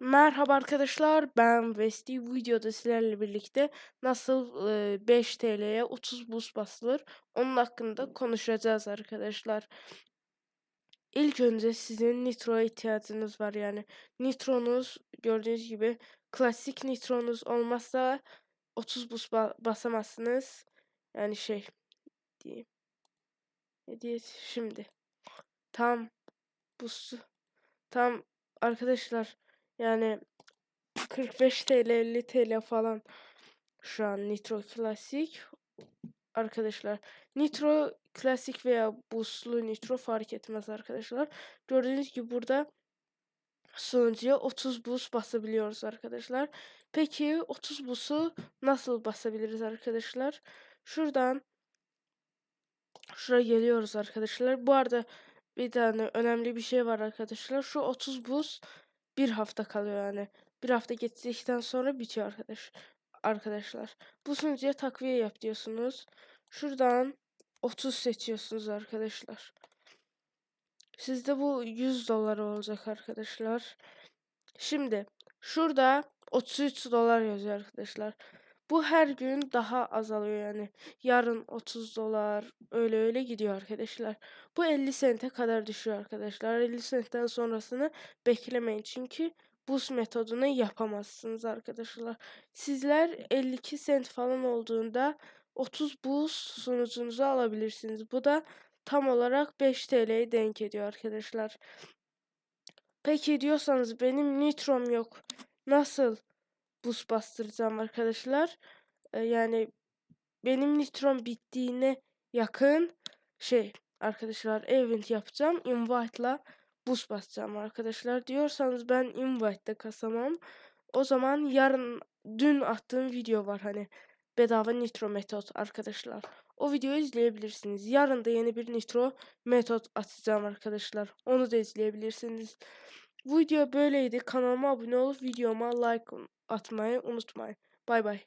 Merhaba arkadaşlar ben Vesti bu videoda sizlerle birlikte nasıl e, 5 TL'ye 30 buz basılır onun hakkında konuşacağız arkadaşlar. İlk önce sizin nitro ihtiyacınız var yani nitronuz gördüğünüz gibi klasik nitronuz olmazsa 30 buz ba basamazsınız. Yani şey diyeyim. Ne diyeyim şimdi. Tam buz tam arkadaşlar yani 45 TL 50 TL falan şu an Nitro Klasik arkadaşlar. Nitro Klasik veya Boostlu Nitro fark etmez arkadaşlar. Gördüğünüz gibi burada sunucuya 30 boost basabiliyoruz arkadaşlar. Peki 30 boost'u nasıl basabiliriz arkadaşlar? Şuradan şuraya geliyoruz arkadaşlar. Bu arada bir tane önemli bir şey var arkadaşlar. Şu 30 boost bir hafta kalıyor yani. Bir hafta geçtikten sonra bitiyor arkadaş arkadaşlar. Bu sunucuya takviye yap diyorsunuz. Şuradan 30 seçiyorsunuz arkadaşlar. Sizde bu 100 dolar olacak arkadaşlar. Şimdi şurada 33 dolar yazıyor arkadaşlar. Bu her gün daha azalıyor yani. Yarın 30 dolar öyle öyle gidiyor arkadaşlar. Bu 50 sente kadar düşüyor arkadaşlar. 50 sentten sonrasını beklemeyin çünkü boost metodunu yapamazsınız arkadaşlar. Sizler 52 sent falan olduğunda 30 boost sunucunuzu alabilirsiniz. Bu da tam olarak 5 TL'ye denk ediyor arkadaşlar. Peki diyorsanız benim nitrom yok. Nasıl boost bastıracağım arkadaşlar? Ee, yani benim nitrom bittiğine yakın şey arkadaşlar event yapacağım. Invite'la boost basacağım arkadaşlar. Diyorsanız ben invite'de kasamam. O zaman yarın dün attığım video var hani bedava nitro metot arkadaşlar. O videoyu izleyebilirsiniz. Yarın da yeni bir nitro metot atacağım arkadaşlar. Onu da izleyebilirsiniz. Bu video böyleydi. Kanalıma abone olup videoma like atmayı unutmayın. Bay bay.